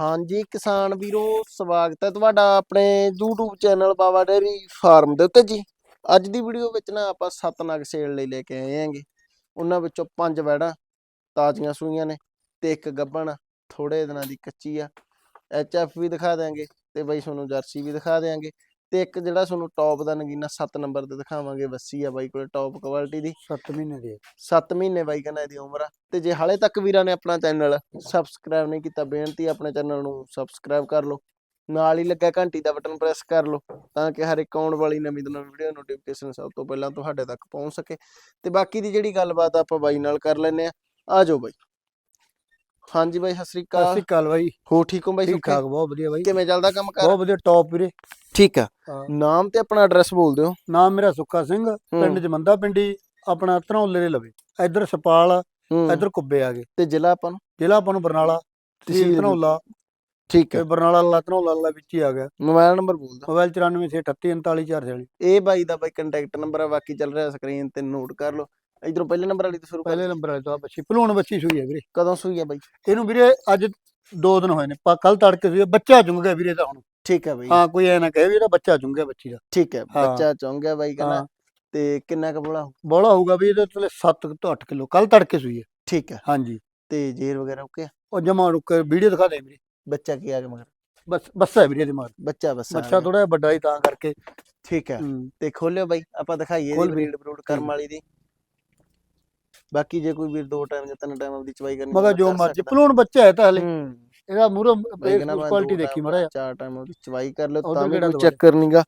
ਹਾਂਜੀ, ਕਿਸਾਨ ਵੀਰੋ, ਸਵਾਗਤ ਹੈ ਤੁਹਾਡਾ ਆਪਣੇ YouTube channel Bawa dairy farm ਦੇ ਉੱਤੇ ਜੀ। ਅੱਜ ਦੀ ਵੀਡੀਓ ਵਿੱਚ ਨਾ ਆਪਾਂ ਸੱਤ ਨਗ ਸੇਲ ਲਈ ਲੈ ਕੇ ਆਏ ਹਾਂਗੇ। ਉਹਨਾਂ ਵਿੱਚੋਂ ਪੰਜ ਵੈੜਾਂ ਤਾਜ਼ੀਆਂ ਸੂਈਆਂ ਨੇ ਤੇ ਇੱਕ ਗੱਬਣ ਥੋੜੇ ਦਿਨਾਂ ਦੀ ਕੱਚੀ ਆ। ਐਚਐਫ ਵੀ ਦਿਖਾ ਦਿਆਂਗੇ ਤੇ ਬਈ ਤੁਹਾਨੂੰ ਜਰਸੀ ਵੀ ਦਿਖਾ ਦਿਆਂਗੇ। ਤੇ ਇੱਕ ਜਿਹੜਾ ਤੁਹਾਨੂੰ ਟੌਪ ਦਾ ਨਗੀਨਾ 7 ਨੰਬਰ ਤੇ ਦਿਖਾਵਾਂਗੇ ਵੱਸੀ ਆ ਬਾਈ ਕੋਲੇ ਟੌਪ ਕੁਆਲਿਟੀ ਦੀ। 7 ਮਹੀਨੇ ਦੀ 7 ਮਹੀਨੇ ਬਾਈ ਕਹਿੰਦਾ ਇਹਦੀ ਉਮਰ ਆ। ਤੇ ਜੇ ਹਾਲੇ ਤੱਕ ਵੀਰਾਂ ਨੇ ਆਪਣਾ ਚੈਨਲ ਸਬਸਕ੍ਰਾਈਬ ਨਹੀਂ ਕੀਤਾ ਬੇਨਤੀ ਆਪਣੇ ਚੈਨਲ ਨੂੰ ਸਬਸਕ੍ਰਾਈਬ ਕਰ ਲਓ। ਨਾਲ ਹੀ ਲੱਗਾ ਘੰਟੀ ਦਾ ਬਟਨ ਪ੍ਰੈਸ ਕਰ ਲਓ ਤਾਂ ਕਿ ਹਰ ਇੱਕ ਆਉਣ ਵਾਲੀ ਨਵੀਂ ਤੋਂ ਨਵੀਂ ਵੀਡੀਓ ਨੋਟੀਫਿਕੇਸ਼ਨ ਸਭ ਤੋਂ ਪਹਿਲਾਂ ਤੁਹਾਡੇ ਤੱਕ ਪਹੁੰਚ ਸਕੇ। ਤੇ ਬਾਕੀ ਦੀ ਜਿਹੜੀ ਗੱਲਬਾਤ ਆਪਾਂ ਬਾਈ ਨਾਲ ਕਰ ਲੈਨੇ ਆ ਆ ਜਾਓ ਬਾਈ। ਹਾਂਜੀ ਬਾਈ ਸਤਿ ਸ੍ਰੀ ਸਤਿ ਸ਼੍ਰੀ ਅਕਾਲ ਬਾਈ। ਹੋ ਠੀਕ ਹੋ ਬਾਈ ਠੀਕ ਸੁੱਖੇ? ਠਾਕ ਬਹੁਤ ਵਧੀਆ ਬਾਈ। ਕਿਵੇਂ ਚੱਲਦਾ ਕੰਮ ਕਰ ਬਹੁਤ ਵਧੀਆ ਟੌਪ ਵੀਰੇ। ਠੀਕ ਆ। ਹਾਂ। ਨਾਮ ਤੇ ਆਪਣਾ ਐਡਰੈਸ ਬੋਲ ਦਿਓ। ਨਾਮ ਮੇਰਾ ਸੁੱਖਾ ਸਿੰਘ ਪਿੰਡ ਜਮੰਦਾ ਪਿੰਡੀ ਆਪਣਾ ਧਨੌਲੇ ਦੇ ਲਵੇ। ਇੱਧਰ ਸਪਾਲ ਹੂੰ। ਇੱਧਰ ਕੁੱਬੇ ਆ ਗਏ। ਤੇ ਜ਼ਿਲ੍ਹਾ ਆਪਾਂ ਨੂੰ? ਜ਼ਿਲ੍ਹਾ ਆਪਾਂ ਨੂੰ ਬਰਨਾਲਾ ਤਹਿਸੀਲ ਤਹਿਸੀਲ ਧਨੌਲਾ। ਠੀਕ ਤੇ ਹੈ ਬਰਨਾਲਾ ਲਾ ਧਨੌਲਾ ਲਾ ਵਿੱਚ ਹੀ ਆ ਗਿਆ। ਮੋਬਾਈਲ ਨੰਬਰ ਬੋਲ ਦਿਓ। ਮੋਬਾਈਲ 9438439440 ਇਹ ਬਾਈ ਦਾ ਬਾਈ ਕੰਟੈਕਟ ਨੰਬਰ ਆ ਬਾਕੀ ਚੱਲ ਰਿਹਾ ਸਕਰੀਨ ਤੇ ਨੋਟ ਕਰ ਲਓ। ਇਧਰੋਂ ਪਹਿਲੇ ਨੰਬਰ ਵਾਲੀ ਤੋਂ ਸ਼ੁਰੂ ਕਰ ਪਹਿਲੇ ਨੰਬਰ ਵਾਲੇ ਤੋਂ ਆ ਬੱਚੀ ਭਲੂਣ ਬੱਚੀ ਸੂਈ ਹੈ ਵੀਰੇ। ਕਦੋਂ ਸੂਈ ਆ ਬਾਈ? ਇਹਨੂੰ ਵੀਰੇ ਅੱਜ ਦੋ ਦਿਨ ਹੋਏ ਨੇ ਕੱਲ ਤੜਕੇ ਸੂਈ ਹੈ, ਬੱਚਾ ਚੁੰਗ ਗਿਆ ਵੀਰੇ ਦਾ ਹੁਣ। ਠੀਕ ਹੈ ਬਾਈ। ਹਾਂ ਕੋਈ ਐ ਨਾ ਕਹੇ ਵੀ ਇਹਦਾ ਬੱਚਾ ਚੁੰਗ ਗਿਆ ਬੱਚੀ ਦਾ। ਠੀਕ ਹੈ ਹਾਂ। ਬੱਚਾ ਚੌਂਗ ਗਿਆ ਬਾਈ ਕਹਿੰਦਾ ਹਾਂ। ਤੇ ਕਿੰਨਾ ਕੁ ਬੋਲਾ ਬੋਲਾ ਹੋਊਗਾ ਵੀ ਇਹਦੇ ਥੱਲੇ 7 ਤੋਂ 8 ਕਿਲੋ ਕੱਲ ਤੜਕੇ ਸੂਈ ਹੈ। ਠੀਕ ਹੈ। ਹਾਂਜੀ। ਤੇ ਜੇਰ ਵਗੈਰਾ ਓਕੇ ਆ? ਉਹ ਜਮਾ ਰੁਕ ਵੀਡੀਓ ਦਿਖਾ ਦੇ ਵੀਰੇ। ਬੱਚਾ ਕੀ ਆ ਗਿਆ ਮਗਰ? ਬਸ ਬੱਸਾ ਹੈ ਵੀਰੇ ਦੇ ਮਗਰ। ਬੱਚਾ ਬੱਸਾ ਆ ਬੱਚਾ ਗਿਆ। ਥੋੜਾ ਜਿਹਾ ਵੱਡਾ ਹੀ ਤਾਂ ਕਰਕੇ। ਠੀਕ ਹੈ। ਹੂੰ। ਤੇ ਖੋਲਿਓ ਬਾਈ ਆਪਾਂ ਦਿਖਾਈਏ ਖੋਲ ਦੀ ਵੀਰ। ਬਰੀਡ ਬਰੂਡ ਕਰਮ ਵਾਲੀ ਦੀ। ਬਾਕੀ ਜੇ ਕੋਈ ਵੀਰ ਦੋ ਟਾਈਮ ਜਾਂ ਤਿੰਨ ਟਾਈਮ ਆਪਦੀ ਚਵਾਈ ਕਰਨੀ ਮਗਾ ਜੋ ਮਰਜ਼ੀ। ਭਲੂਣ ਬੱਚਾ ਹੈ ਤਾਂ ਹਲੇ। ਹੂੰ। ਇਹਦਾ ਮੂਰੋ ਕੁਆਲਿਟੀ ਦੇਖੀ ਮੜਾ ਚਾਰ ਟਾਈਮ ਉਹਦੀ ਚਵਾਈ ਕਰ ਲਓ ਤਾਂ ਵੀ ਕੋਈ? ਚੱਕਰ ਨਹੀਂਗਾ।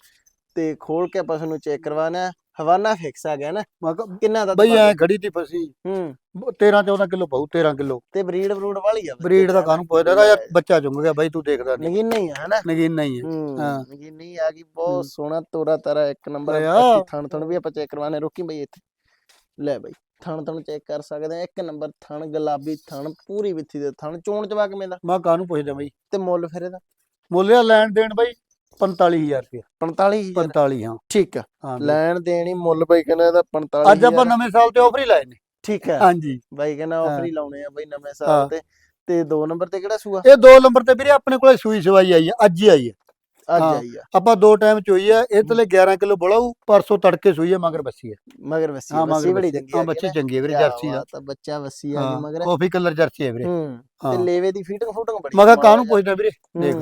ਤੇ ਖੋਲ ਕੇ ਆਪਾਂ ਤੁਹਾਨੂੰ ਚੈੱਕ ਕਰਵਾਣਾ ਹੈ। ਹਵਾਨਾ ਫਿਕਸ ਆ ਗਿਆ ਨਾ। ਕਿੰਨਾ ਦਾ ਬਈ ਐ? ਘੜੀ ਦੀ ਫਸੀ। ਹੂੰ। 13 14 ਕਿਲੋ ਬਹੁ 13 ਕਿਲੋ। ਤੇ ਬਰੀਡ ਬਰੂਡ ਵਾਲੀ ਆ ਬਰੀਡ ਦਾ ਕਾਹਨੂੰ ਪੁੱਛਦਾ? ਇਹਦਾ ਯਾਰ ਬੱਚਾ ਚੁੰਗ ਗਿਆ ਬਾਈ ਤੂੰ ਦੇਖਦਾ ਨਹੀਂ। ਨਗੀਨ ਨਹੀਂ ਆ ਹਨਾ? ਨਗੀਨ ਨਹੀਂ ਹੈ ਹੂੰ ਹਾਂ। ਨਗੀਨ ਨਹੀਂ ਆ ਗਈ ਬਹੁਤ ਹੂੰ। ਸੋਹਣਾ ਤੋਰਾ ਤਾਰਾ ਇੱਕ ਨੰਬਰ ਥਣ ਥਣ ਵੀ ਆਪਾਂ ਚੈੱਕ ਕਰਵਾਣੇ ਰੋਕੀ ਬਈ ਇੱਥੇ। ਲੈ ਬਈ। ਥਣ ਥਣ ਚੈੱਕ ਕਰ ਸਕਦੇ ਆ ਇੱਕ ਨੰਬਰ ਥਣ ਗੁਲਾਬੀ ਥਣ ਪੂਰੀ ਵਿੱਥੀ ਦੇ ਥਣ। ਚੋਣ ਚਵਾ ਕਿਵੇਂ ਦਾ? ਮੈਂ ਕਾਹਨੂੰ ਪੁੱਛਦਾ ਬਾਈ? ਤੇ ਮੁੱਲ ਫਿਰ ਇਹਦਾ? ਮੁੱਲਿਆ ਲੈਣ ਦੇਣ ਬਾਈ 45000 ਰੁਪਇਆ। 45000 45 ਹਾਂ। ਠੀਕ ਆ। ਹਾਂ। ਲੈਣ ਦੇਣੀ ਮੁੱਲ ਬਈ ਕਹਿੰਦਾ ਇਹਦਾ 45000 ਅੱਜ ਆਪਾਂ ਨਵੇਂ ਸਾਲ ਤੇ ਆਫਰ ਹੀ ਲਾਏ ਨੇ। ਠੀਕ ਆ। ਹਾਂਜੀ। ਬਾਈ ਕਹਿੰਦਾ ਹਾਂ। ਆਫਰ ਹੀ ਲਾਉਣੇ ਆ ਬਈ ਨਵੇਂ ਸਾਲ ਹਾਂ। ਤੇ। ਤੇ ਦੋ ਨੰਬਰ ਤੇ ਕਿਹੜਾ ਸੂਆ? ਇਹ ਦੋ ਨੰਬਰ ਤੇ ਵੀਰੇ ਆਪਣੇ ਕੋਲੇ ਸੂਈ ਸਵਾਈ ਆਈ ਹੈ ਅੱਜ ਹੀ ਆਈ ਹੈ ਅੱਜ ਹਾਂ। ਆਈ ਆ। ਆਪਾਂ ਦੋ ਟਾਈਮ ਚੋਈ ਹੈ ਇਹ ਥੱਲੇ 11 ਕਿਲੋ ਬੋਲਾਊ ਪਰਸੋਂ ਤੜਕੇ ਸੂਈ ਹੈ ਮਗਰ ਬੱਸੀ ਹੈ ਮਗਰ ਵਸੀ ਹਾਂ ਵਸੀ ਮਗਰ ਬੜੀ ਬੱਸੀ ਚੰਗੀ ਹਾਂ ਆ ਬੱਚੀ ਚੰਗੀ ਵੀਰੇ ਜਰਸੀ ਦਾ ਤਾਂ ਬੱਚਾ ਵਸੀ ਆ ਹਾਂ ਗਈ ਮਗਰ। ਕਾਫੀ ਕਲਰ ਜਰਸੀ ਹੈ ਵੀਰੇ। ਹੂੰ ਹਾਂ। ਤੇ ਲੇਵੇ ਦੀ ਫੀਟਿੰਗ ਫੂਟਿੰਗ ਬੜੀ ਮੈਂ ਕਿਹਾ ਕਮਾਲ ਕਾਹਨੂੰ ਆ। ਪੁੱਛਦਾ ਵੀਰੇ? ਦੇਖ।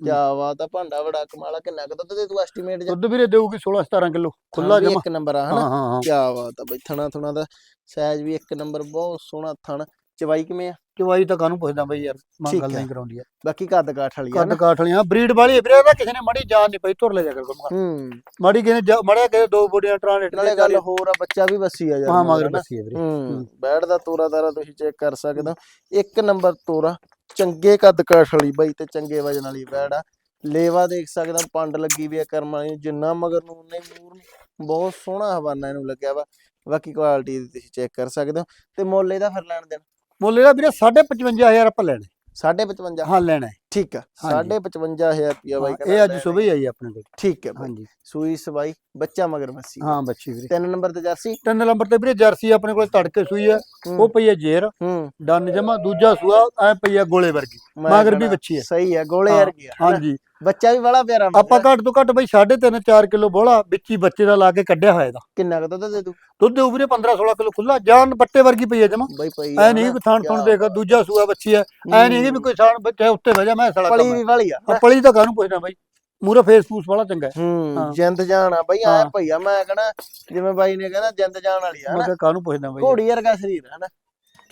ਕੀ ਬਾਤ ਆ ਭਾਂਡਾ ਬੜਾ ਕਮਾਲ ਆ ਕਿੰਨਾ ਕੁ ਦੁੱਧ ਦੇ ਤੂੰ ਐਸਟੀਮੇਟ ਜਾਂ ਦੁੱਧ ਵੀਰੇ ਦੇਊਗੀ 16 17 ਕਿਲੋ ਖੁੱਲਾ ਜਮਾ। ਇੱਕ ਨੰਬਰ ਆ ਹਾਂ ਹਨਾ? ਹਾਂ ਹਾਂ ਕੀ ਬਾਤ ਆ ਬਈ ਥਣਾ ਥੁਣਾ ਦਾ ਸਾਈਜ਼ ਵੀ ਇੱਕ ਨੰਬਰ ਬਹੁਤ ਸੋਹਣਾ ਥਣ। ਚਵਾਈ ਕਿਵੇਂ ਆ? ਚਵਾਈ ਤਾਂ ਕਾਹਨੂੰ ਪੁੱਛਦਾ ਬਈ ਯਾਰ ਮੈਂ ਠੀਕ ਗੱਲ ਹੈ। ਨਹੀਂ ਕਰਾਉਂਦੀ ਯਾਰ ਬਾਕੀ ਕੱਦ ਕਾਠ ਵਾਲੀ ਆ ਕੱਦ ਨਾ ਕਾਠ ਵਾਲੀਆਂ ਬਰੀਡ ਵਾਲੀ ਵੀਰੇ ਇਹਦਾ ਕਿਸੇ ਨੇ ਮੜੀ ਜਾਨ ਨਹੀਂ ਪਈ ਤੁਰ ਲੈ ਜਾ ਕਰ ਕੋਈ ਹੂੰ। ਮੜੀ ਕਿਸੇ ਨੇ ਮੜਿਆ ਕਿਸੇ ਦੋ ਬੋਡੀਆਂ ਟਰਾਂਸਲੇਟ ਨਾਲੇ ਗੱਲ ਹੋਰ ਆ ਬੱਚਾ ਵੀ ਵਸੀ ਆ ਯਾਰ ਹਾਂ ਮਗਰ ਹਨਾ। ਬੱਸੀ ਹੈ ਵੀਰੇ। ਹੂੰ ਬੈੜ ਦਾ ਤੋਰਾ ਤਾਰਾ ਤੁਸੀਂ ਚੈੱਕ ਕਰ ਸਕਦੇ ਹੋ। ਇੱਕ ਨੰਬਰ ਤੋਰਾ ਚੰਗੇ ਕੱਦ ਕਾਠ ਵਾਲੀ ਬਾਈ ਤੇ ਚੰਗੇ ਵਜਨ ਵਾਲੀ ਬੈੜ ਆ। ਲੇਵਾ ਦੇਖ ਸਕਦੇ ਪੰਡ ਲੱਗੀ ਵੀ ਆ ਕਰਮ ਵਾਲੀ ਨੂੰ, ਜਿੰਨਾ ਮਗਰ ਨੂੰ ਹੀ ਮੂਰ ਨੂੰ ਬਹੁਤ ਸੋਹਣਾ ਹਵਾਨਾ ਇਹਨੂੰ ਲੱਗਿਆ ਵਾ। ਬਾਕੀ ਕੁਆਲਿਟੀ ਤੁਸੀਂ ਚੈੱਕ ਕਰ ਸਕਦੇ ਹੋ। ਤੇ ਮੁੱਲ ਇਹਦਾ ਫਿਰ ਲੈਣ ਦੇਣ। ਮੁੱਲ ਇਹਦਾ ਵੀਰੇ 55000 ਆਪਾਂ ਲੈਣੇ 55 ਹਾਂ ਲੈਣਾ ਹੈ। ਠੀਕ ਆ ਹਾਂਜੀ। 55000 ਰੁਪਿਆ ਬਾਈ ਇਹ ਅੱਜ ਲੈਣਾ। ਸਵੇਰ ਹੀ ਆਈ ਆਪਣੇ ਕੋਲ। ਠੀਕ ਹੈ ਬਾਈ। ਹਾਂਜੀ। ਸੂਈ ਸਵਾਈ ਬੱਚਾ ਮਗਰ ਮੱਸੀ। ਹਾਂ ਬੱਚੀ ਵੀਰੇ। ਤਿੰਨ ਨੰਬਰ ਤੇ ਜਰਸੀ? ਤਿੰਨ ਨੰਬਰ ਤੇ ਵੀਰੇ ਜਰਸੀ ਆਪਣੇ ਕੋਲ ਤੜਕੇ ਸੂਈ ਹੈ। ਹੂੰ, ਉਹ ਪਈ ਹੈ ਜੇਰ। ਹੂੰ। ਡਨ ਜਮਾ ਦੂਜਾ ਸੂਆ ਐ ਪਈ ਹੈ ਗੋਲੇ ਵਰਗੀ। ਮਗਰ ਵੀ ਬੱਚੀ ਹੈ। ਸਹੀ ਹੈ ਗੋਲੇ ਹਾਂ, ਵਰਗੀ ਆ ਹਨਾ? ਹਾਂਜੀ। ਬੱਚਾ ਵੀ ਬੜਾ ਪਿਆਰਾ ਆਪਾਂ। ਘੱਟ ਤੋਂ ਘੱਟ ਬਈ 3.5 4 ਕਿਲੋ ਬੋਲਾ ਵਿੱਚ ਬੱਚੇ ਦਾ ਲਾ ਕੇ ਕੱਢਿਆ ਹੋਇਆ ਇਹਦਾ। ਕਿੰਨਾ ਕੁ ਦੁੱਧ ਦੇ ਦੂ? ਦੁੱਧ ਦੇ ਵੀਰੇ 15 16 ਕਿਲੋ ਖੁੱਲਾ ਜਾਨ ਬੱਟੇ ਵਰਗੀ ਪਈ ਹੈ ਜਮਾ। ਬਾਈ ਪਈ ਐ ਨਹੀਂ ਕਿ ਥਾਣ ਥਣ ਦੇਖ ਦੂਜਾ ਸੂਆ ਬੱਚੀ ਹੈ। ਐ ਨਹੀਂ ਕਿ ਵੀ ਕੋਈ ਥਾਣ ਬੱਚਾ ਉੱਤੇ ਵਜਾ ਮੈਂ ਸਾਲਾ ਪਲੀ ਵੀ ਵਾਲੀ ਆ। ਪਲੀ ਤਾਂ ਕਾਹਨੂੰ ਪੁੱਛਣਾ ਬਾਈ? ਮੂਰਾ ਫੇਸ ਫੂਸ ਵਾਲਾ ਚੰਗਾ ਹੈ। ਹੂੰ ਹਾਂ। ਜਿੰਦ ਜਾਨ ਆ ਬਾਈ ਆ ਹਾਂ। ਭਈਆ ਮੈਂ ਕਹਣਾ ਜਿਵੇਂ ਬਾਈ ਨੇ ਕਹਿੰਦਾ ਜਿੰਦ ਜਾਨ ਵਾਲੀ ਆ ਮੈਂ ਹਨਾ? ਕਿਹਾ ਕਾਹਨੂੰ ਪੁੱਛਦਾ ਬਾਈ? ਘੋੜੀ ਵਰਗਾ ਸਰੀਰ ਹੈ ਹਨਾ?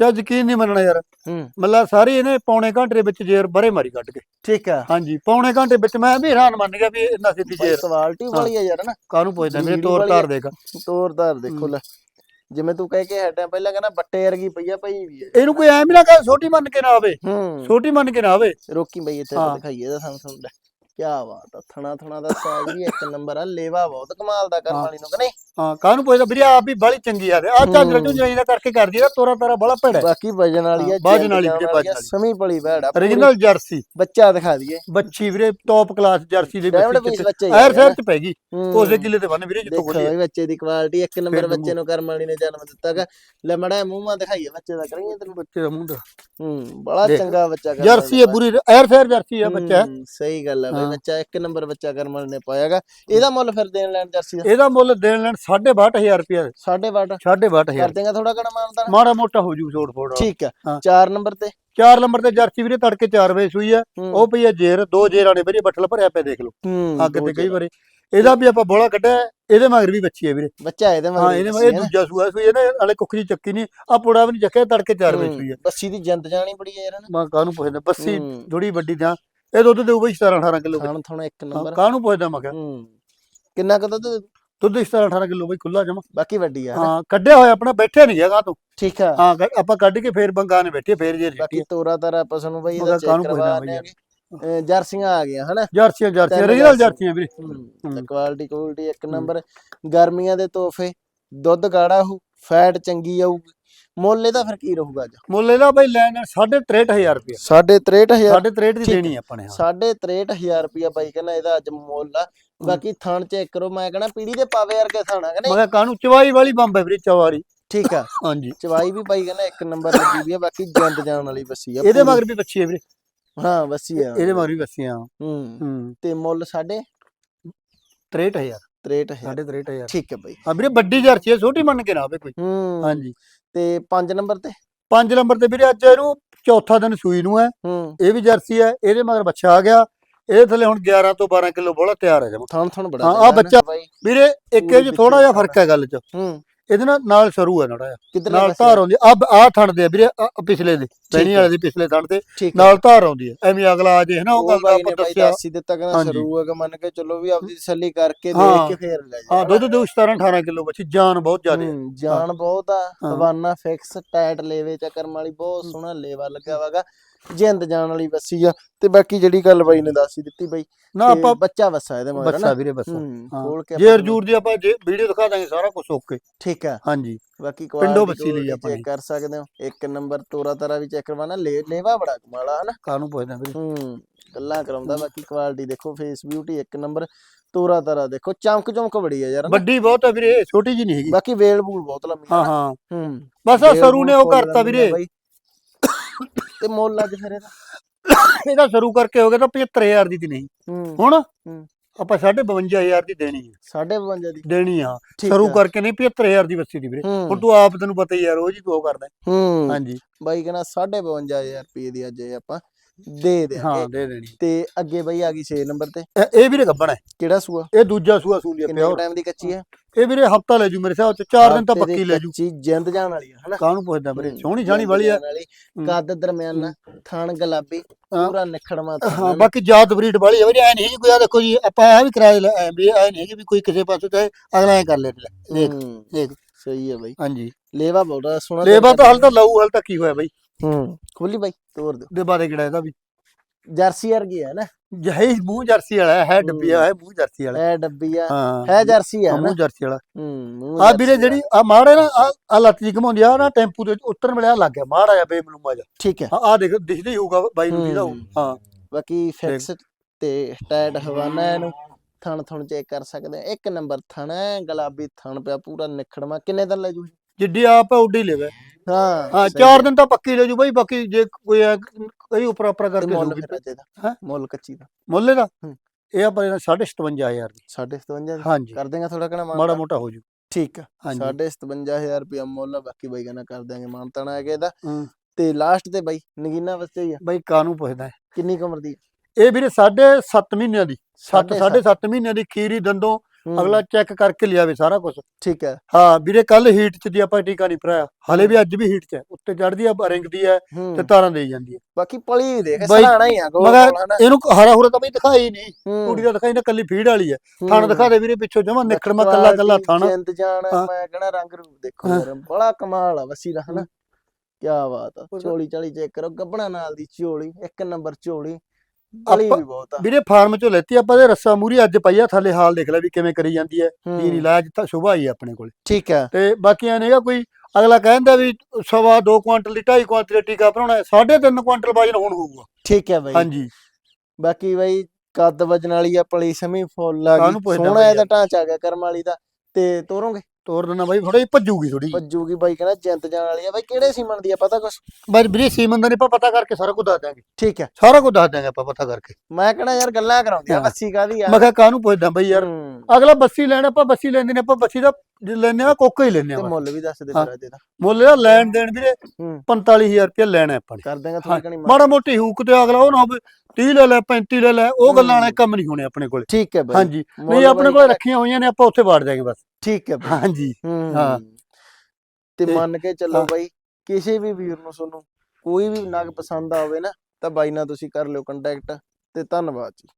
ਚਾ ਯਕੀਨ ਨਹੀਂ ਮੰਨਣਾ ਯਾਰ। ਹੂੰ। ਮਤਲਬ ਸਾਰੀ ਇਹਨੇ ਪੌਣੇ ਘੰਟੇ ਦੇ ਵਿੱਚ ਜੇਰ ਬਰੇ ਮਾਰੀ ਕੱਢ ਕੇ। ਠੀਕ ਆ। ਹਾਂਜੀ ਪੌਣੇ ਘੰਟੇ ਵਿੱਚ ਮੈਂ ਵੀ ਹੈਰਾਨ ਮੰਨ ਗਿਆ ਵੀ ਇੰਨਾ ਸਿੱਧੀ ਜੇਰ। ਸਵਾਲਟੀ ਵਾਲੀ ਆ ਯਾਰ ਹਨਾ ਕਾਹਨੂੰ ਪੁੱਛਦਾ ਮੇਰੇ ਤੋਰ ਧਾਰ ਦੇਗਾ ਤੋਰਦਾਰ ਦੇਖੋ। ਹੂੰ। ਲੈ। ਜਿਵੇਂ ਤੂੰ ਕਹਿ ਕੇ ਹਟਿਆ ਪਹਿਲਾਂ ਕਹਿੰਦਾ ਬੱਟੇ ਵਰਗੀ ਪਈਆ ਪਈ ਵੀ ਇਹਨੂੰ ਕੋਈ ਐਵੇਂ ਨਾ ਕਹੇ ਛੋਟੀ ਮੰਨ ਕੇ ਨਾ ਆਵੇ। ਛੋਟੀ ਮੰਨ ਕੇ ਨਾ ਆਵੇ। ਰੋਕੀ ਬਈ ਇੱਥੇ। ਦਿਖਾਈਏ ਇਹਦਾ ਸਾਨੂੰ ਸੁਣ ਲੈ ਕੀ ਬਾਤ ਆ ਥਣਾ ਥਣਾ ਦਾ ਸਾਈਜ਼ ਵੀ ਇੱਕ ਨੰਬਰ ਆ ਲੇਵਾ ਬਹੁਤ ਕਮਾਲ ਦਾ ਕਰਮ ਹਾਂ। ਵਾਲੀ ਨੂੰ ਕਿ ਨਹੀਂ? ਹਾਂ ਕਾਹਨੂੰ ਪੁੱਛਦਾ ਵੀਰੇ ਆਪ ਵੀ ਬੜੀ ਚੰਗੀ ਆ ਆ ਝਾਂਜਰਾ। ਝੁੰਜਰਾ ਦਾ ਕਰਕੇ ਕਰਦੀ ਆ ਤੋਰਾ ਤਾਰਾ ਬੜਾ ਭੜਾ ਬਾਕੀ ਵਜਨ ਵਾਲੀ ਆ ਵਜਨ ਵਾਲੀ ਵੀਰੇ, ਆ, ਵਜਨ ਵਾਲੀ। ਸਮੀ ਪਲੀ ਬੈੜ ਆ origignal ਜਰਸੀ। ਬੱਚਾ ਦਿਖਾ ਦਈਏ। ਬੱਚੀ ਵੀਰੇ ਟੌਪ ਕਲਾਸ ਜਰਸੀ ਦੇ ਬੱਚੇ ਐਰ ਸ਼ਹਿਰ ਚ ਪੈ ਗਈ। ਉਸੇ ਕਿਲੇ ਤੇ ਬੰਨ ਵੀਰੇ ਜਿੱਥੋਂ ਬੋਲੀ ਬੱਚੇ ਦੀ ਕੁਆਲਿਟੀ ਇੱਕ ਨੰਬਰ ਬੱਚੇ ਨੂੰ ਕਰਮ ਵਾਲੀ ਨੇ ਜਨਮ ਦਿੱਤਾਗਾ ਲੈ ਮੜਾ ਮੂੰਹ ਮਾ ਦਿਖਾਈਏ ਬੱਚੇ ਦਾ ਕਰੀਏ ਤੈਨੂੰ। ਬੱਚੇ ਦਾ ਮੂੰਹ ਦਾ। ਹੂੰ ਬੜਾ ਚੰਗਾ ਬੱਚਾ ਜਰਸੀ ਹੈ ਪੂਰੀ ਐਰ ਸ਼ਹਿਰ ਜਰਸੀ ਆ ਬੱਚਾ। ਸਹੀ ਗੱਲ ਹੈ। ਹਾਂ। ਬੱਚਾ ਇੱਕ ਨੰਬਰ ਬੱਚਾ ਕਰਮ ਵਾਲੀ ਨੇ ਪਾਇਆਗਾ ਇਹਦਾ ਮੁੱਲ ਫਿਰ ਦੇਣ ਲੈਣ ਜਰਸੀ ਦਾ? ਇਹਦਾ ਮੁੱਲ ਦੇਣ ਲੈਣ 62000 ਰੁਪਏ ਸਾਢੇ ਬਾਟ 62000 ਕਰ ਦੇਗਾ ਥੋੜਾ ਘਣਾ ਮਾਨਦਾ ਮਾੜਾ ਮੋਟਾ ਹੋ ਜੂ ਛੋੜ ਫੋੜ ਠੀਕ ਹਾਂ। ਚਾਰ ਨੰਬਰ ਤੇ? ਚਾਰ ਨੰਬਰ ਤੇ ਜਰਸੀ ਵੀਰੇ ਤੜਕੇ 4 ਵਜੇ ਸੂਈ ਆ। ਹੂੰ, ਉਹ ਪਈ ਆ ਜੇਰ ਦੋ ਜੇਰਾਂ ਨੇ ਵੀਰੇ ਬੱਠਲ ਭਰਿਆ ਪਿਆ ਦੇਖ ਲਓ। ਅੱਗ ਦੋ ਤੇ ਕਈ। ਵਾਰੀ। ਇਹਦਾ ਵੀ ਆਪਾਂ ਬੋਲਾ ਕੱਢਿਆ ਇਹਦੇ ਮਗਰ ਵੀ ਬੱਚੀ ਹੈ ਵੀਰੇ। ਬੱਚਾ ਇਹਦੇ ਮਗਰ ਹਾਂ ਬੱਚੀ ਇਹ। ਦੂਜਾ ਸੂਆ ਸੂਈ ਇਹਨੇ ਹਲੇ ਕੁੱਖਰੀ ਚੱਕੀ ਨਹੀਂ। ਆ ਪੁੜਾ ਵੀ ਨਹੀਂ ਚੱਕਿਆ ਤੜਕੇ 4 ਵਜੇ ਸੂਈ ਆ। ਬੱਸੀ ਦੀ ਜਿੰਦ ਜਾਣੀ ਬੜੀ ਹੈ ਯਾਰ ਨਾ ਮੈਂ ਕਾਹਨੂੰ ਪੁੱਛਦਾ? ਬੱਸੀ ਥੋੜੀ ਵੱਡੀ ਜਾਂ ਇਹ ਦੁੱਧ ਦੇਊ ਬਈ 17 18 ਕਿਲੋ ਥਣ ਥਣ ਇੱਕ ਨੰਬਰ। ਕਾਹਨੂੰ ਪੁੱਛਦਾ ਮੈਂ ਕਿਹਾ। ਹੂੰ। ਕਿੰਨਾ ਕੁ ਦੁੱਧ? ਦੁੱਧ 17 18 ਕਿਲੋ ਬਈ ਖੁੱਲਾ ਜਮਾ। ਬਾਕੀ ਵੱਡੀ ਆ? ਹਾਂ ਕੱਢਿਆ ਹੋਇਆ ਆਪਣਾ ਬੈਠਿਆ ਨਹੀਂ ਹੈਗਾ ਤੂੰ। ਠੀਕ ਆ। ਹਾਂ ਆਪਾਂ ਕੱਢ ਕੇ ਫੇਰ ਬੰਗਾ ਨੇ ਬੈਠੇ ਫੇਰ ਜੇ ਬਾਕੀ ਤੋਰਾ ਤਾਰਾ ਆਪਾਂ ਸਾਨੂੰ ਬਈ ਇਹਦਾ ਚੈੱਕ ਕਰਵਾ ਦਿਆਂਗੇ। ਜਰਸੀਆਂ ਆ ਗਈਆਂ ਹਨਾ? ਜਰਸੀਆਂ ਜਰਸੀਆਂ ਰੀਜਨਲ ਜਰਸੀਆਂ। ਵੀਰੇ। ਤੇ। ਕੁਆਲਿਟੀ ਕੁਆਲਿਟੀ ਇੱਕ ਨੰਬਰ। ਗਰਮੀਆਂ ਦੇ ਤੋਹਫੇ ਦੁੱਧ ਗਾੜਾ ਹੋ ਫੈਟ ਚੰਗੀ ਆਊਗੀ। ਮੁੱਲ ਇਹਦਾ ਫਿਰ ਕੀ ਰਹੂਗਾ ਅੱਜ? ਮੁੱਲ ਇਹਦਾ ਬਈ ਲੈਣ 63000 ਰੁਪਏ ਸਾਢੇ 63000 ਸਾਡੇ 63 ਦੀ ਦੇਣੀ ਆ ਆਪਾਂ ਨੇ ਹਾਂ। ਸਾਢੇ 63000 ਰੁਪਇਆ ਬਾਈ ਕਹਿੰਦਾ ਇਹਦਾ ਅੱਜ ਮੁੱਲ ਆ। ਬਾਕੀ ਥਣ ਚੈੱਕ ਕਰੋ ਮੈਂ ਕਹਿੰਦਾ ਪੀੜੀ ਦੇ ਪਾਵੇ ਵਰਗੇ ਥਾਣਾ ਕਿ ਮੈਂ ਕਾਹਨੂੰ? ਚਵਾਈ ਵਾਲੀ ਬੰਬ ਹੈ ਵੀਰੇ ਚਵਾਰੀ। ਠੀਕ ਆ। ਹਾਂਜੀ। ਚਵਾਈ ਵੀ ਬਾਈ ਕਹਿੰਦਾ ਇੱਕ ਨੰਬਰ ਲੱਗੀ ਵੀ ਆ ਬਾਕੀ ਜਿੰਦ ਜਾਣ ਵਾਲੀ ਬੱਸੀ ਆ ਇਹਦੇ। ਮਗਰ ਵੀ ਬੱਚੀ ਹੈ ਵੀਰੇ। ਹਾਂ ਬੱਸੀ ਆ। ਇਹਦੇ ਮਗਰ ਵੀ ਬੱਚੀਆਂ ਹੂੰ। ਹੂੰ। ਤੇ ਮੁੱਲ ਸਾਢੇ 63000 63000 ਸਾਡੇ 63000 ਠੀਕ ਹੈ ਬਾਈ। ਹਾਂ ਵੀਰੇ ਵੱਡੀ ਜਰਸੀ ਹੈ ਛੋਟੀ ਮੰਨ ਕੇ ਨਾ ਆਵੇ ਕੋਈ। ਹੂੰ। ਹਾਂਜੀ। ਤੇ 5 ਨੰਬਰ ਤੇ? ਪੰਜ ਨੰਬਰ ਤੇ ਵੀਰੇ ਅੱਜ ਇਹਨੂੰ ਚੌਥਾ ਦਿਨ ਸੂਈ ਨੂੰ ਹੈ। ਇਹ ਵੀ ਜਰਸੀ ਹੈ ਇਹਦੇ ਮਗਰ ਬੱਚਾ ਆ ਗਿਆ। ਇਹਦੇ ਥੱਲੇ ਹੁਣ 11 ਤੋਂ 12 ਕਿਲੋ ਬੋਲਾ ਤਿਆਰ ਹੈ ਜਮਾ। ਥਣ ਥਣ ਬੜਾ ਨਾ ਬੱਚਾ- ਵੀਰੇ ਇੱਕ ਇਹ ਚ ਥੋੜਾ ਜਿਹਾ ਫ਼ਰਕ ਹੈ ਗੱਲ ਚ। ਹੂੰ। ਇਹਦੇ ਨਾਲ ਨਾਲ ਸਰੂ ਹੈ ਥੋੜਾ ਜਿਹਾ। ਕਿੱਧਰ ਨਾਲ ਧਾਰ ਆਉਂਦੀ ਆ। ਆ ਥਣ ਦੇ ਆ ਵੀਰੇ ਆਹ ਪਿਛਲੇ ਦੇ ਪੈਣੀ ਹੈ। ਵਾਲੇ ਦੇ ਪਿਛਲੇ ਥਣ ਤੇ ਠੀਕ ਹੈ। ਨਾਲ ਧਾਰ ਆਉਂਦੀ ਹੈ ਐਵੇਂ ਅਗਲਾ ਆ ਜੇ ਹਨਾ ਉਹ ਉਹ ਗੱਲ ਬਾਈ ਆਪਾਂ ਦੱਸਿਆ। ਦੱਸ ਹੀ ਦਿੱਤਾ ਕਹਿੰਦਾ ਹਾਂਜੀ। ਸ਼ਰੂ ਹੈਗਾ ਮੰਨ ਕੇ ਚੱਲੋ ਵੀ ਆਪਦੀ ਤਸੱਲੀ ਕਰਕੇ ਦੇਖ ਹਾਂ। ਕੇ ਫੇਰ ਲੈ ਹਾਂ ਜਾ ਦੁੱਧ ਦੇ 17 18 ਕਿਲੋ ਬੱਚੀ ਜਾਨ ਬਹੁਤ ਜ਼ਿਆਦਾ ਹੈ। ਹੂੰ, ਜਾਨ ਬਹੁਤ ਆ। ਹਾਂ। ਹਵਾਨਾ ਫਿਕਸ ਟਾਈਟ ਲੇਵੇ ਚੱਕਰਮ ਵਾਲੀ ਬਹੁਤ ਸੋਹਣਾ ਲੇਵਾ ਲੱਗਿਆ ਵਾਗਾ ਜਿੰਦ ਜਾਣ ਵਾਲੀ ਬੱਸੀ ਆ ਤੇ ਬਾਕੀ ਜਿਹੜੀ ਗੱਲ ਬਾਈ ਨੇ ਦੱਸ ਹੀ ਦਿੱਤੀ ਬਾਈ ਨਾ ਤੇ ਆਪਾਂ ਬੱਚਾ ਵਸਾ ਇਹਦੇ ਮਗਰ ਨਾ। ਵੀਰੇ ਬੱਚਾ ਹੂੰ ਹਾਂ। ਖੋਲ ਕੇ ਜੇ ਆਪਾਂ ਅਰਜੂਰ ਦੀ ਆਪਾਂ ਜੇ ਵੀਡੀਓ ਦਿਖਾ ਦਾਂਗੇ ਸਾਰਾ ਕੁਝ ਓਕੇ। ਠੀਕ ਆ। ਹਾਂਜੀ। ਬਾਕੀ ਪਿੰਡੋਂ quality ਬੱਸੀ ਲਈ ਆਪਾਂ check ਕਰ ਸਕਦੇ ਹੋ। ਇੱਕ ਨੰਬਰ ਤੋਰਾ ਤਾਰਾ ਵੀ ਚੈੱਕ ਕਰਵਾਣਾ ਲੈ ਲੇਵਾ ਬੜਾ ਕਮਾਲਾ ਹਨਾ? ਕਾਹਨੂੰ ਪੁੱਛਦਾ ਵੀਰੇ? ਹੂੰ ਗੱਲਾਂ ਕਰਾਉਂਦਾ ਬਾਕੀ ਕੁਆਲਿਟੀ ਦੇਖੋ ਫੇਸ ਬਿਊਟੀ ਇੱਕ ਨੰਬਰ ਤੋਰਾ ਤਾਰਾ ਦੇਖੋ। ਚਮਕ ਚਮਕ ਬੜੀ ਆ ਯਾਰ। ਵੱਡੀ ਬਹੁਤ ਹੈ ਵੀਰੇ ਛੋਟੀ ਜੀ ਨਹੀਂ ਹੈਗੀ। ਬਾਕੀ ਵੇਲ ਬੂਲ ਬਹੁਤ ਲੰਮੀ ਆ ਹਾਂ। ਹਾਂ। ਹੂੰ। ਬਸ ਆ ਵੇਲ ਸਰੂ ਨੇ ਬੂਲ ਉਹ ਕਰਤਾ ਲੰਮੀ ਆ ਵੀਰੇ ਬਾਈ। ਤੇ ਮੁੱਲ ਅੱਜ ਫਿਰ ਇਹਦਾ। ਇਹਦਾ ਸ਼ੁਰੂ ਕਰਕੇ ਹੋ ਗਿਆ ਤਾਂ 75000 ਦੀ ਤੀ ਨਹੀਂ। ਹੂੰ ਹੁਣ ਹੂੰ। ਆਪਾਂ 52500 ਦੀ ਦੇਣੀ ਹੈ 52 ਦੀ। ਦੇਣੀ ਆ। ਠੀਕ ਸ਼ੁਰੂ ਆ। ਕਰਕੇ ਨਹੀਂ 75000 ਦੀ ਬੱਸੀ ਦੀ ਵੀਰੇ। ਹੁਣ ਤੂੰ ਆਪ ਤੈਨੂੰ ਪਤਾ ਹੀ ਆ ਰੋਜ਼ ਹੀ ਤੂੰ ਉਹ ਕਰਦਾ। ਹੈ। ਹੂੰ ਹਾਂਜੀ। ਬਾਈ ਕਹਿੰਦਾ 52500 ਰੁਪਏ ਦੀ ਅੱਜ ਇਹ ਆਪਾਂ ਦੇ ਹਾਂ ਦੇਾਂਗੇ ਦੇ ਦੇਣੀ। ਤੇ ਅੱਗੇ ਬਾਈ ਆ ਗਈ 6 ਨੰਬਰ ਤੇ। ਇਹ- ਇਹ ਵੀਰੇ ਗੱਬਣ ਹੈ। ਕਿਹੜਾ ਸੂਆ? ਇਹ ਦੂਜਾ ਸੂਆ ਸੂਲੀ ਆ ਕਿੰਨੇ ਪਿਓਰ ਟਾਈਮ ਦੀ ਕੱਚੀ ਹੈ? ਇਹ ਵੀਰੇ ਹਫਤਾ ਲੈ ਜੂ ਮੇਰੇ ਹਿਸਾਬ ਚ 4 ਦਿਨ ਤਾਂ ਹਫ਼ਤੇ ਦੀ ਪੱਕੀ ਲੈ ਜੂ। ਕੱਚੀ ਜਿੰਦ ਜਾਣ ਵਾਲੀ ਆ ਹਨਾ? ਕਾਹਨੂੰ ਪੁੱਛਦਾ ਵੀਰੇ? ਹੂੰ, ਸੋਹਣੀ ਜਾਣੀ ਜਿੰਦ ਵਾਲੀ ਆ ਜਾਣ ਵਾਲੀ, ਹੂੰ। ਕੱਦ ਦਰਮਿਆਨਾ ਥਣ ਗੁਲਾਬੀ ਹਾਂ। ਪੂਰਾ ਨਿਖੜਵਾ ਹਾਂ। ਬਾਕੀ ਜਾਤ ਬਰੀਡ ਵਾਲੀ ਆ ਵੀਰੇ ਐ ਨਹੀਂ ਕੋਈ ਆ ਦੇਖੋ ਜੀ ਆਪਾਂ ਐ ਵੀ ਕਿਰਾਏ ਲੈ ਐਂ ਵੀ ਐ ਨਹੀਂ ਕਿ ਵੀ ਕੋਈ ਕਿਸੇ ਪਾਸੇ ਚਾਹੇ ਅਗਲਾ ਐ ਕਰ ਲੈ ਦੇਖ ਹੂੰ, ਦੇਖ। ਸਹੀ ਹੈ ਬਾਈ। ਹਾਂਜੀ। ਲੇਵਾ ਬੜਾ ਸੋਹਣਾ ਲੇਬਾ ਤਾਂ ਹਾਲ ਤਾਂ ਲਊ ਹਾਲ ਤਾਂ ਕੀ ਹੋਇਆ ਬਾਈ। ਹੂੰ। ਖੋਲੀ ਬਾਈ ਤੋੜ ਦਿਓ। ਦੇ ਬਾਰੇ ਕਿਹੜਾ ਇਹਦਾ ਵੀ? ਜਰਸੀ ਵਰਗੀ ਹੈ ਨਾ। ਜਹੀ ਮੂੰਹ ਜਰਸੀ ਵਾਲਾ ਹੈ, ਹੈ ਡੱਬੀ ਹੈ। ਮੂੰਹ ਜਰਸੀ ਵਾਲਾ। ਇਹ ਡੱਬੀ ਆ ਹਾਂ। ਹੈ ਜਰਸੀ ਆ ਹਾਂ, ਮੂੰਹ ਜਰਸੀ ਵਾਲਾ। ਹੂੰ ਆ ਵੀਰੇ। ਜਿਹੜੀ ਆ ਮਾੜੇ ਨਾ ਆ ਲੱਤ ਜੀ ਘਮਾਉਂਦੀ ਆ ਨਾ ਟੈਂਪੂ ਦੇ ਉਤਰਨ ਵੇਲੇ ਆ ਲੱਗ ਗਿਆ ਮਾੜਾ ਜਿਹਾ ਬੇਮਲੂਮਾ ਜਾ ਠੀਕ ਹੈ। ਆ ਦੇਖ ਦਿਖਦਾ ਹੀ ਹੋਊਗਾ ਬਾਈ ਨੂੰ ਦਿਖਦਾ ਹੋਊ। ਹੂੰ। ਹਾਂ। ਬਾਕੀ ਫਿਕਸ ਤੇ ਟਾਇਟ ਹਵਾਨਾ ਇਹਨੂੰ ਥਣ ਥਣ ਚੈੱਕ ਕਰ ਸਕਦੇ ਆ। ਇੱਕ ਨੰਬਰ ਥਣ ਹੈ ਗੁਲਾਬੀ ਥਣ ਪਿਆ ਪੂਰਾ ਨਿਖੜਵਾ। ਕਿੰਨੇ ਦਿਨ ਲੈ ਜੂ? ਜਿੱਡੀ ਆਪ ਹੈ ਉੱਡੀ ਲੈਵੇ। ਹਾਂ ਹਾਂ ਚਾਰ। ਦਿਨ ਤਾਂ ਪੱਕੀ ਲੈ ਜੂ ਬਾਈ ਬਾਕੀ ਜੇ ਕੋਈ ਐ ਕਈ ਉਪਰ ਉਪਰ ਕਰਕੇ ਮੁੱਲ ਦਊਗੀ। ਫਿਰ ਹੈਂ? ਮੁੱਲ ਕੱਚੀ ਦਾ। ਮੁੱਲੇ ਦਾ ਹੂੰ। ਇਹ ਆਪਾਂ ਇਹਨਾਂ 57000 ਦੀ। 57 ਹਾਂਜੀ। ਕਰ ਦੇਗਾ ਥੋੜਾ ਕਣਾ ਮਾੜਾ ਮੋਟਾ ਹੋ ਜੂ। ਠੀਕ ਆ। ਹਾਂਜੀ। 57000 ਰੁਪਇਆ ਮੁੱਲ ਆ ਬਾਕੀ ਬਾਈ ਕਹਿੰਦਾ ਕਰ ਦਿਆਂਗੇ ਮਾਨਤਾਣਾ ਹੈਗਾ ਇਹਦਾ। ਹੂੰ। ਤੇ ਲਾਸਟ ਤੇ ਬਾਈ ਨਗੀਨਾ ਵਾਸਤੇ ਹੀ ਆ। ਬਾਈ ਕਾਨੂੰ ਪੁੱਛਦਾ? ਹੈ? ਕਿੰਨੀ ਕੁ ਉਮਰ ਦੀ ਇਹ ਵੀਰੇ 7.5 ਮਹੀਨਿਆਂ ਦੀ। 7 ਸਾਢੇ ਸੱਤ। 7.5 ਮਹੀਨਿਆਂ ਦੀ ਖੀਰੀ ਦੰਦੋਂ ਅਗਲਾ ਚੈੱਕ ਕਰਕੇ ਲਿਆਵੇ ਸਾਰਾ ਕੁਝ ਠੀਕ ਹੈ। ਹਾਂ ਵੀਰੇ ਕੱਲ ਹੀਟ ਚ ਦੀ ਆਪਾਂ ਟੀਕਾ ਨਹੀਂ ਭਰਾਇਆ। ਹਲੇ ਵੀ ਅੱਜ ਵੀ ਹੀਟ ਚ ਹੈ। ਉੱਤੇ ਚੜਦੀ ਆ ਰਿੰਗਦੀ ਹੈ ਤੇ ਤਾਰਾਂ ਦੇਈ ਜਾਂਦੀ ਹੈ ਬਾਕੀ ਪਲੀ ਦੇਖ ਸਰਾਣਾ ਹੀ ਆ ਗੋਲ ਇਹਨੂੰ ਹਰਾ ਹੁਰਾ ਤਾਂ ਬਈ ਦਿਖਾਈ ਨਹੀਂ। ਕੁੜੀ ਦਾ ਦਿਖਾਈ ਨਾ ਕੱਲੀ ਫੀਡ ਵਾਲੀ ਹੈ। ਥਣ ਦਿਖਾ ਦੇ ਵੀਰੇ ਪਿੱਛੋਂ ਜਮਾ ਨਿਕੜ ਮਾ ਬਾਕੀ ਕੱਲਾ ਕੱਲਾ ਥਣ। ਜਿੰਦ ਹਾਂ। ਮੈਂ ਕਹਣਾ ਰੰਗ ਰੂਪ ਦੇਖੋ। ਯਾਰ ਬੜਾ ਕਮਾਲ ਆ ਵਸੀ ਦਾ ਹਨਾ ਕੀ ਬਾਤ ਆ। ਝੋਲੀ ਚਾਲੀ ਚੈੱਕ ਕਰੋ ਗੱਬਣਾ ਨਾਲ ਦੀ ਝੋਲੀ ਇੱਕ ਨੰਬਰ ਝੋਲੀ ਆਪਾਂ- ਵੀ ਬਹੁਤ ਆ। ਵੀਰੇ ਫਾਰਮ ਚੋਂ ਲੈਤੀ ਆਪਾਂ ਦੇ ਰੱਸਾ ਮੂਰੀ ਅੱਜ ਪਈ ਆ ਥੱਲੇ ਹਾਲ ਦੇਖ ਲੈ ਵੀ ਕਿਵੇਂ ਕਰੀ ਜਾਂਦੀ ਹੈ। ਹੂੰ, ਜੀਰੀ ਲਾਇਆ ਜਿੱਥਾ ਸ਼ੁਭਾ ਆਈ ਆਪਣੇ ਕੋਲ। ਠੀਕ ਹੈ ਤੇ ਬਾਕੀ ਐ ਨਹੀਂਗਾ ਕੋਈ ਅਗਲਾ ਕਹਿੰਦਾ ਵੀ ਸਵਾ 2 ਕੁਆਂਟਲ ਦੀ 2.5 ਕੁਆਂਟਲ ਦੀ ਟੀਕਾ ਭਰਾਉਣਾ ਹੈ 3.5 ਕੁਆਂਟਲ ਵਜਨ ਹੁਣ ਹੋਊਗਾ। ਠੀਕ ਹੈ ਬਾਈ। ਹਾਂਜੀ। ਬਾਕੀ ਬਾਈ ਕੱਦ ਵਜਨ ਵਾਲੀ ਆ ਪਲੀ ਸਮੀ ਫੁੱਲ ਆ ਗਈ। ਸੋਹਣਾ ਇਹਦਾ ਢਾਂਚਾ ਆ ਗਿਆ ਕਰਮ ਵਾਲੀ ਦਾ। ਤੇ ਤੋਰੋਂਗੇ? ਤੋਰ ਦਿੰਦਾ ਬਾਈ ਥੋੜੀ ਭੱਜੂਗੀ ਥੋੜੀ ਭੱਜੂਗੀ ਬਾਈ ਕਹਿੰਦਾ ਜਿੰਤ ਜਾਣ ਵਾਲੀ ਆ। ਬਾਈ ਕਿਹੜੇ ਸੀਮਨ ਦੀ ਆ ਪਤਾ ਕੁਛ? ਬਾਈ ਵੀਰੇ ਸੀਮਨ ਦਾ ਨਹੀਂ ਆਪਾਂ ਪਤਾ ਕਰਕੇ ਸਾਰਾ ਕੁਝ ਦੱਸ ਦਿਆਂਗੇ। ਠੀਕ ਹੈ। ਸਾਰਾ ਕੁਝ ਦੱਸ ਦਿਆਂਗੇ ਆਪਾਂ ਪਤਾ ਕਰਕੇ। ਮੈਂ ਕਹਣਾ ਯਾਰ ਗੱਲਾਂ ਕਰਾਉਂਦੇ ਆ। ਬੱਸੀ ਕਾਦੀ ਆ? ਮੈਂ ਕਿਹਾ ਕਾਹਨੂੰ ਪੁੱਛਦਾ ਬਾਈ ਯਾਰ? ਅਗਲਾ ਬੱਸੀ ਲੈਣ ਆਪਾਂ ਬੱਸੀ ਲੈਂਦੇ ਨੇ ਆਪਾਂ ਬੱਸੀ ਦਾ ਲੈਣੇ ਆ ਕੋਕਾ ਹੀ ਲੈਣੇ ਤੇ ਆ ਮੁੱਲ ਵੀ ਦੱਸ ਦੇ। ਫਿਰ ਇਹਦੇ ਦਾ। ਮੁੱਲ ਇਹਦਾ ਲੈਣ ਦੇਣ ਵੀਰੇ ਹੂੰ। 45000 ਰੁਪਏ ਲੈਣਾ ਆਪਾਂ ਕਰ ਦੇਗਾ ਥੋੜੀ ਘਣੀ ਮਾੜਾ। ਮੋਟੀ ਹੂਕ ਤੇ ਅਗਲਾ ਉਹ ਨਾ ਹੋਵੇ 30 ਲੈ ਲੈ 35 ਲੈ ਲੈ ਉਹ ਗੱਲਾਂ ਵਾਲੇ ਕੰਮ ਨਹੀਂ ਹੋਣੇ ਆਪਣੇ ਕੋਲ। ਠੀਕ ਹੈ ਬਾਈ। ਹਾਂਜੀ। ਨਹੀਂ ਆਪਣੇ ਕੋਲ ਰੱਖੀਆਂ ਹੋਈਆਂ ਨੇ ਆਪਾਂ ਉੱਥੇ ਵਾੜ ਦਿਆਂਗੇ ਬਸ। ਠੀਕ ਹੈ ਬਾਈ। ਹਾਂਜੀ। ਹੂੰ। ਤੇ ਮੰਨ ਕੇ ਚੱਲੋ। ਬਾਈ ਕਿਸੇ ਵੀ ਵੀਰ ਨੂੰ ਤੁਹਾਨੂੰ ਕੋਈ ਵੀ ਨਗ ਪਸੰਦ ਆਵੇ ਨਾ ਤਾਂ ਬਾਈ ਨਾਲ ਤੁਸੀਂ ਕਰ ਲਿਓ ਕੰਟੈਕਟ ਤੇ ਧੰਨਵਾਦ ਜੀ।